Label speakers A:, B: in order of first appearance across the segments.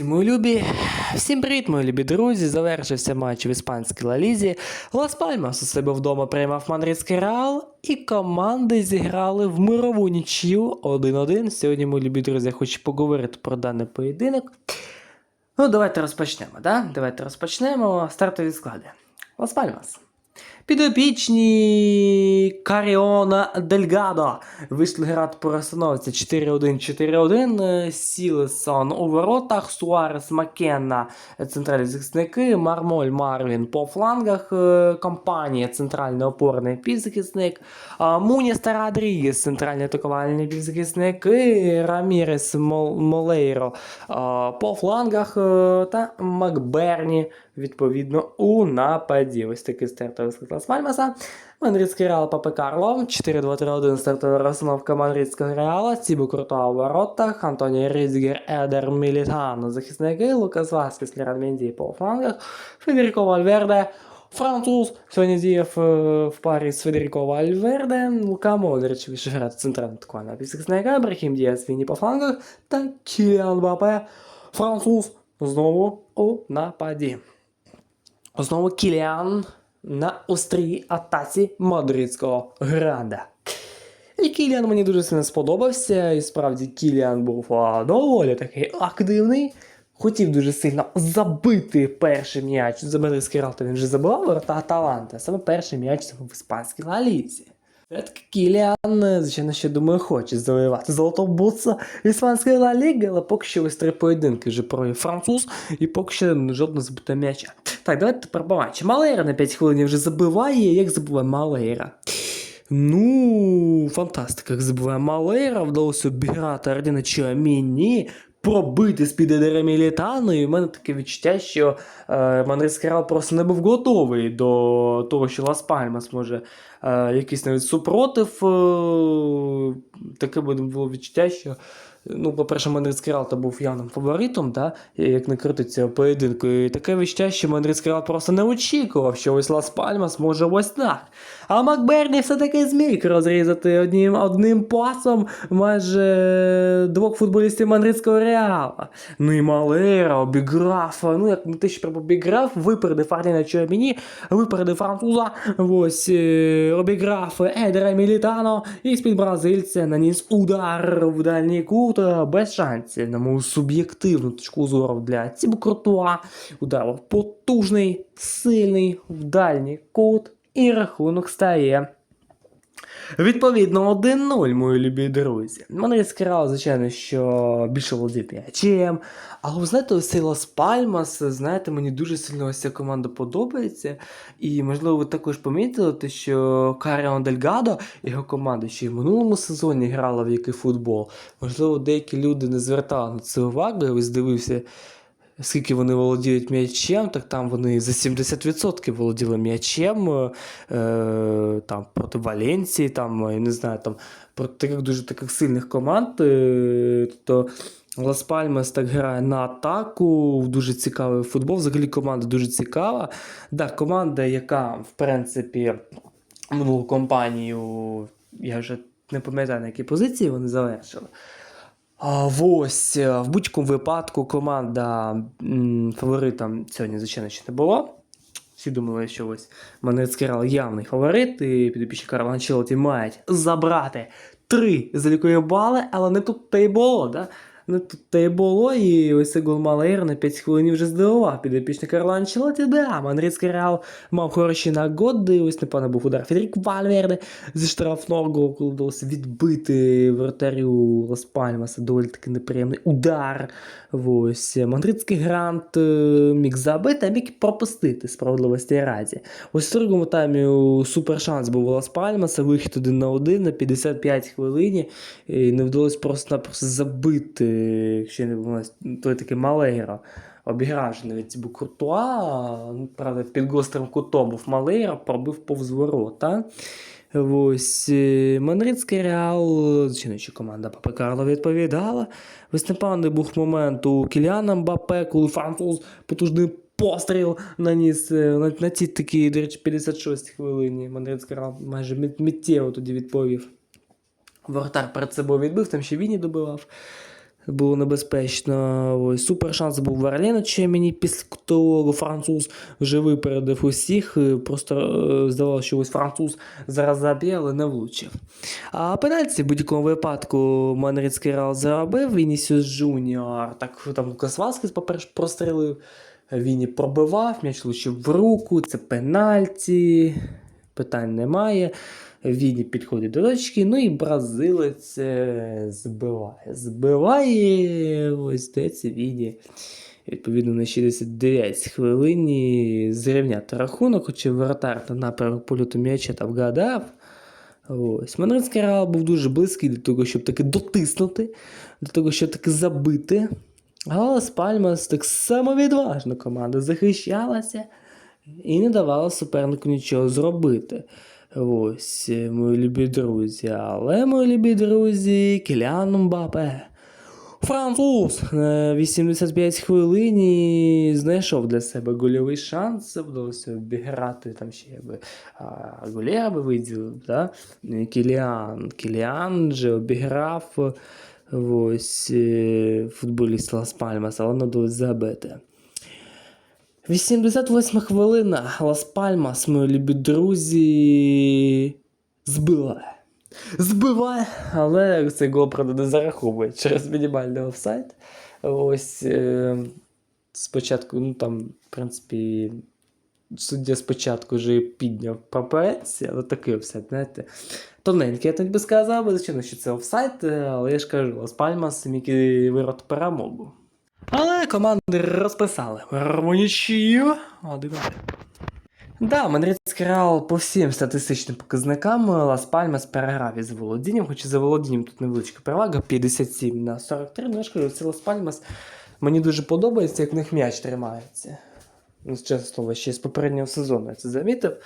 A: Мої любі, всім привіт, мої любі друзі. Завершився матч в іспанській лалізі. Лас Пальмас у себе вдома приймав Мадридський Реал, і команди зіграли в мирову нічю 1-1. Сьогодні, мої любі друзі, я хочу поговорити про даний поєдинок. Ну, давайте розпочнемо, да? Давайте розпочнемо стартові склади. Лас Пальмас. Підопічні Каріона Дельгадо. Вийшли грати по розстановці 4-1-4-1. е, Сілесон у воротах, Суарес Маккенна, е, центральні захисники, Мармоль Марвін по флангах, е, компанія, центральний опорний півзахисник, Муніс та Родрігес, центральний атакувальний півзахисник, Рамірес Молейро по флангах е, та Макберні відповідно у нападі. Ось такий стартовий склад Лас Пальмаса. Мадридський Реал Папе Карло, 4-2-3-1 стартова розстановка Мадридського Реала, Цібо Куртуа у воротах, Антоніо Різгер, Едер Мілітано, захисники, Лукас Васкес, Леран Менді по флангах, Федеріко Вальверде, француз, сьогодні діяв е, в парі з Федеріко Вальверде, Лука Модрич, Вішеград, центральний атакувальний захисника, Брахім Діас, Вінні по флангах, та Кіліан Бапе, француз, знову у нападі. Знову Кіліан на острій атаці мадридського града. І Кіліан мені дуже сильно сподобався, і справді Кіліан був а, доволі такий активний. Хотів дуже сильно забити перший м'яч. За мадридський Реал він вже забивав ворота Аталанта. Саме перший м'яч в іспанській лалізі. Все-таки Кіліан, звичайно, ще думаю, хоче завоювати золотого бутса іспанської Ла Ліги, але поки що ось три поєдинки вже провів француз, і поки що жодного збита м'яча. Так, давайте тепер матчі. Малейра на 5 хвилин вже забиває, як забиває Малейра. Ну, фантастика, як забиває Малейра, вдалося обіграти Ардіна Чуаміні, пробити з-під Мілітану, і в мене таке відчуття, що е, Мадридський Реал просто не був готовий до того, що Лас Пальмас може е, якийсь навіть супротив. Е, таке було відчуття, що Ну, по-перше, Мадридський Реал та був явним фаворитом, да, як не крути поєдинку. І таке відчуття, що Мадридський Реал просто не очікував, що ось Лас Пальмас може ось так. А Макберні все-таки зміг розрізати одним, одним пасом майже двох футболістів Мадридського Реала. Ну і Малера обіграв, ну як не те, що прям обіграв, випередив Арліна Чуаміні, випередив француза, ось е, обіграв Едера Мілітано і з-під бразильця наніс удар в дальній кут е, без шансів, на мою суб'єктивну точку зору для Цібу Куртуа. Удар потужний, сильний в дальній кут, і рахунок стає. Відповідно, 1-0, мої любі друзі. Мадридський Реал, звичайно, що більше володів м'ячем. Але ви знаєте, цей Лас Пальмас, знаєте, мені дуже сильно ось ця команда подобається. І, можливо, ви також помітили, те, що Каріон Дельгадо, його команда, ще й в минулому сезоні грала в який футбол. Можливо, деякі люди не звертали на це увагу, я ось дивився. Скільки вони володіють м'ячем, так там вони за 70% володіли м'ячем е, там, проти Валенції, там, я не знаю, там, проти таких дуже таких сильних команд. Е, тобто Лас Пальмас так грає на атаку, дуже цікавий футбол. Взагалі команда дуже цікава. Да, команда, яка, в принципі, минулу компанію, я вже не пам'ятаю, на якій позиції вони завершили. Ось е, в будь-якому випадку команда фаворитом сьогодні, звичайно, ще не було. Всі думали, що ось Реал явний фаворит, і підопічні Карла Анчелоті мають забрати три залікові бали, але не тут та й було, да? Не тут та й було, і ось цей гол Малейр на 5 хвилин вже здивував підопічний Карла Анчелоті, да, Мадридський Реал мав хороші нагоди, ось напевно був удар Федерік Вальверде зі штрафного, коли вдалося відбити вратарю Лас Пальмаса, доволі таки неприємний удар. Ось Мадридський грант е, міг забити, а міг пропустити справедливості раді. Ось в другому таймі супершанс був у Лас Пальмаса, вихід один на один на 55 хвилині. І не вдалося просто-напросто забити, якщо не помиляюсь, той такий Малейро. Обіграв навіть Тібу Куртуа, ну, правда, під гострим кутом був Малейра, пробив повз ворота. Ось е, Мадридський Реал, що команда Папе Карло відповідала. Непевний був момент у Кіліана Мбапе, коли француз потужний постріл наніс е, на, на цій такій, до речі, 56 хвилині. Мадридський Реал майже мит- миттєво тоді відповів. Воротар перед собою відбив, там ще Віні добивав. Було небезпечно. Ось, супер шанс був в Арленича мені після того француз вже випередив усіх. е, Просто е, здавалося, що ось француз зараз заб'є, але не влучив. А пенальті в будь-якому випадку Мадридський Реал заробив. Вінісіус Джуніор. Так там Лукас Васкес, по-перше, прострелив. Він і пробивав, м'яч влучив в руку, це пенальті, питань немає. Віді підходить до точки, ну і бразилець е, збиває. Збиває, ось здається, Віді. Відповідно, на 69 хвилині зрівняти рахунок, хоча воротар на напрямок польоту м'яча та вгадав. Ось. Мадридський Реал був дуже близький до того, щоб таки дотиснути, до того, щоб таки забити. А Лас Пальмас так само відважно команда захищалася і не давала супернику нічого зробити. Ось, е, мої любі друзі. Але, мої любі друзі, Кіліан Мбапе. Француз на 85 хвилин знайшов для себе гольовий шанс. Вдалося обіграти там ще якби а, би виділив, да? Кіліан. Кіліан же обіграв ось е, футболіст Лас Пальмас, але не забити. 88 хвилина. Лас Пальмас, мої любі друзі, збиває. Збиває, але цей гол, правда, не зараховує через мінімальний офсайд. Ось е, спочатку, ну там, в принципі, суддя спочатку вже підняв паперець, але такий офсайд, знаєте. Тоненький, я так би сказав, звичайно, що це офсайд, е, але я ж кажу, Лас Пальмас і вирот перемогу. Але команди розписали гармонічію. Один Да, Мадридський Реал по всім статистичним показникам Лас Пальмас переграв із володінням, хоч і за володінням тут невеличка перевага 57 на 43. Ну, я ж кажу, це Лас Пальмас мені дуже подобається, як в них м'яч тримається. Ну, чесно ще з попереднього сезону я це замітив.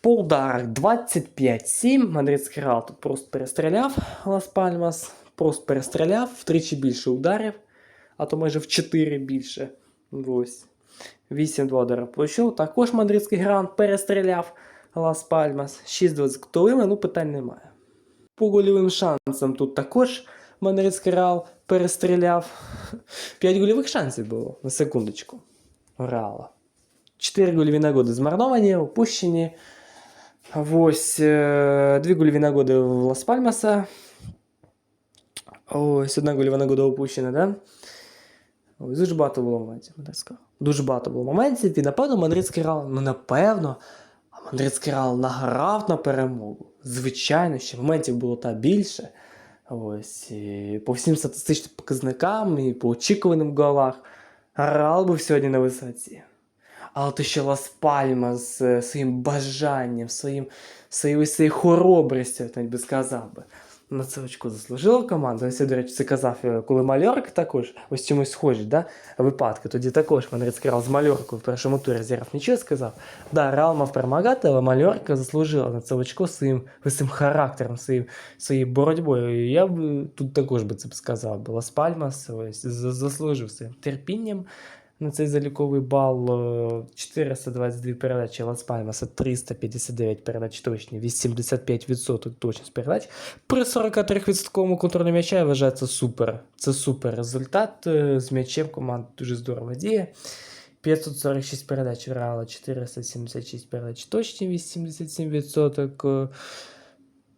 A: По ударах 25-7. Мадридський Реал тут просто перестріляв Лас Пальмас. Просто перестріляв, втричі більше ударів, а то майже в 4 більше. Ось. 8-2 пройшов. Також мадридський грант перестріляв Лас Пальмас. 6-2 готовими, ну питань немає. По гольовим шансам тут також мадридський Реал перестріляв. 5 гольових шансів було на секундочку. Реала. 4 гольові нагоди змарновані, опущені. Ось е, дві гольові нагоди в Лас Пальмаса. Ось одна гольова нагода опущена, да? Ось дуже багато було моментів. Дуже багато було моментів, і напевно Мадридський Реал, ну напевно, Мадридський Реал награв на перемогу. Звичайно, що моментів було та більше. Ось, і по всім статистичним показникам і по очікуваним голах. Реал був сьогодні на висоті. Але то ще Лас Пальма з е, своїм бажанням, своїм, своєю, своєю хоробрістю, я би сказав би. На це заслужила команда. Ось я, до речі, це казав, е, коли Мальорка також, ось чомусь схожі, да, випадки. Тоді також Мадридський Реал з Мальоркою в першому турі зіграв нічого сказав. Да, Реал мав перемагати, але Мальорка заслужила на це своїм, своїм характером, своїм, своєю боротьбою. І я б е, тут також би це б сказав. би. Лас Пальмас заслужив своїм терпінням на цей заліковий бал е, 422 передачі Лас Пальмаса, 359 передач точні, 85% точність передач. При 43% контролі м'яча я вважаю, це супер. Це супер результат. Е, З м'ячем команда дуже здорово діє. 546 передач Реала, 476 передач точні, 87%. Е,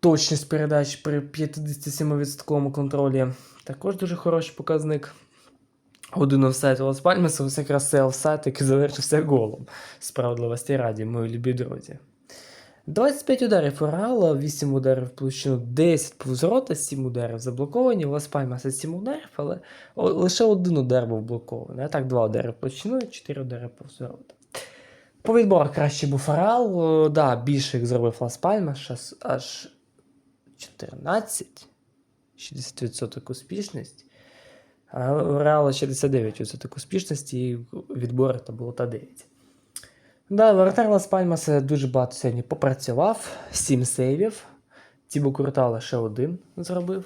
A: Точність передач при 57% контролі. Також дуже хороший показник. Один офсайд у Лас ось якраз цей офсайд, який завершився голом. Справедливості раді, мої любі друзі. 25 ударів у Реала, 8 ударів площину, 10 повз рота, 7 ударів заблоковані. Лас Пальмаса 7 ударів, але лише один удар був блокований. А так, 2 удари площину і 4 удари повз. По відборах краще був Реал. О, Да, більше їх зробив Лас Пальмас, аж 14, 60% успішність. А у Реала 69% успішності, і відбори то було та 9. Да, воротар Лас Пальмаса дуже багато сьогодні попрацював, 7 сейвів. Тібо Курта лише один зробив.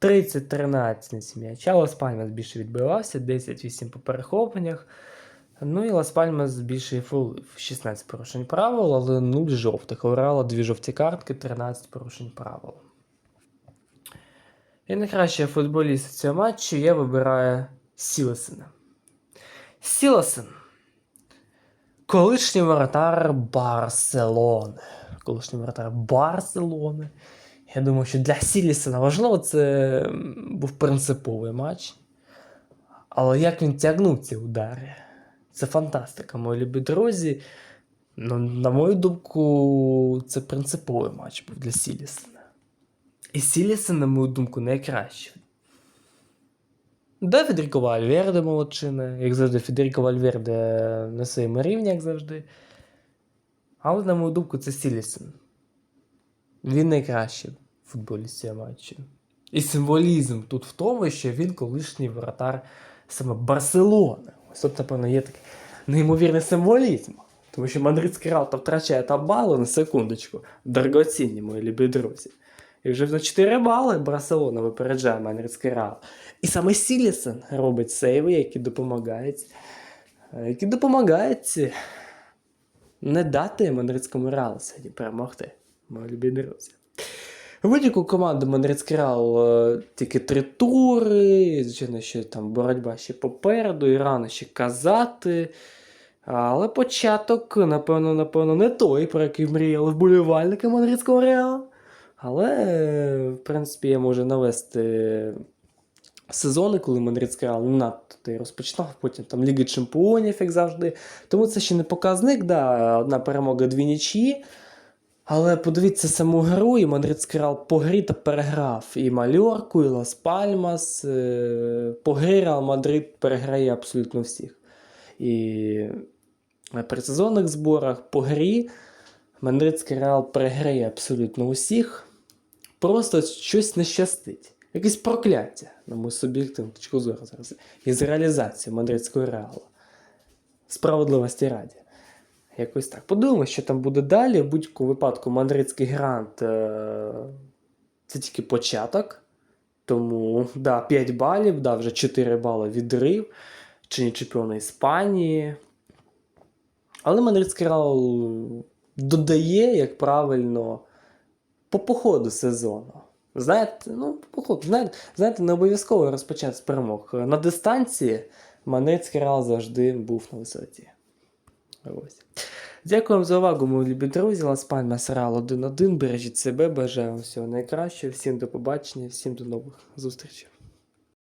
A: 30-13 на 7 м'яча. Лас Пальмас більше відбивався, 10-8 по перехопленнях. Ну і Лас Пальмас більше і фулив. 16 порушень правил, але 0 жовтих. У Реала 2 жовті картки, 13 порушень правил. І найкращий футболіст цього матчу я вибираю Сілесена. Сілесен. Колишній воротар Барселони. Колишній воротар Барселони. Я думаю, що для Сілісена важливо це був принциповий матч. Але як він тягнув ці удари? Це фантастика, мої любі друзі. Ну, на мою думку, це принциповий матч був для Сілісена. І Сілісен, на мою думку, найкращий. Да, Федеріко Вальверде молодчина, як завжди, Федеріко Вальверде на своєму рівні, як завжди. Але, на мою думку, це Сілісен. Він найкращий футболіст цього матчу. І символізм тут в тому, що він колишній воротар саме Барселони. Ось тут, напевно, є такий неймовірний символізм. Тому що мадридський Реал втрачає та бали на секундочку. Дорогоцінні, мої любі друзі. І вже на 4 бали Барселона випереджає мадридський Реал. І саме Сілісен робить сейви, які допомагають, які допомагають не дати мадридському Реалу сьогодні перемогти, мої любі друзі. Будь-яку команду Мадридський Реал е, тільки три тури, звичайно, що там боротьба ще попереду, і рано ще казати. Але початок, напевно, напевно, не той, про який мріяли вболівальники Мадридського Реалу. Але, в принципі, я можу навести сезони, коли Мадридський Реал не надто й розпочинав, потім там Ліги Чемпіонів, як завжди. Тому це ще не показник, да, одна перемога, дві нічиї. Але подивіться саму гру, і Мадридський Реал по грі та переграв і Мальорку, і Лас Пальмас. Е, По грі Реал Мадрид переграє абсолютно всіх. І на предсезонних зборах по грі Мадридський Реал переграє абсолютно усіх. Просто щось не щастить. Якесь прокляття, на мою суб'єктивну точку зору зараз, із реалізацією Мадридського Реалу. Справедливості раді. Якось так. Подивимося, що там буде далі. В будь-якому випадку мадридський грант е- це тільки початок. Тому, да, 5 балів, да, вже 4 бали відрив. Чинні чемпіони Іспанії. Але мадридський Реал додає, як правильно, по походу сезону. Знаєте, ну, по походу, знаєте, знаєте, не обов'язково розпочати з перемог. На дистанції Манецький Реал завжди був на висоті. Ось. Дякую за увагу, мої любі друзі. Лас Пальмас Реал 1-1. Бережіть себе, бажаю вам всього найкращого. Всім до побачення, всім до нових зустрічей.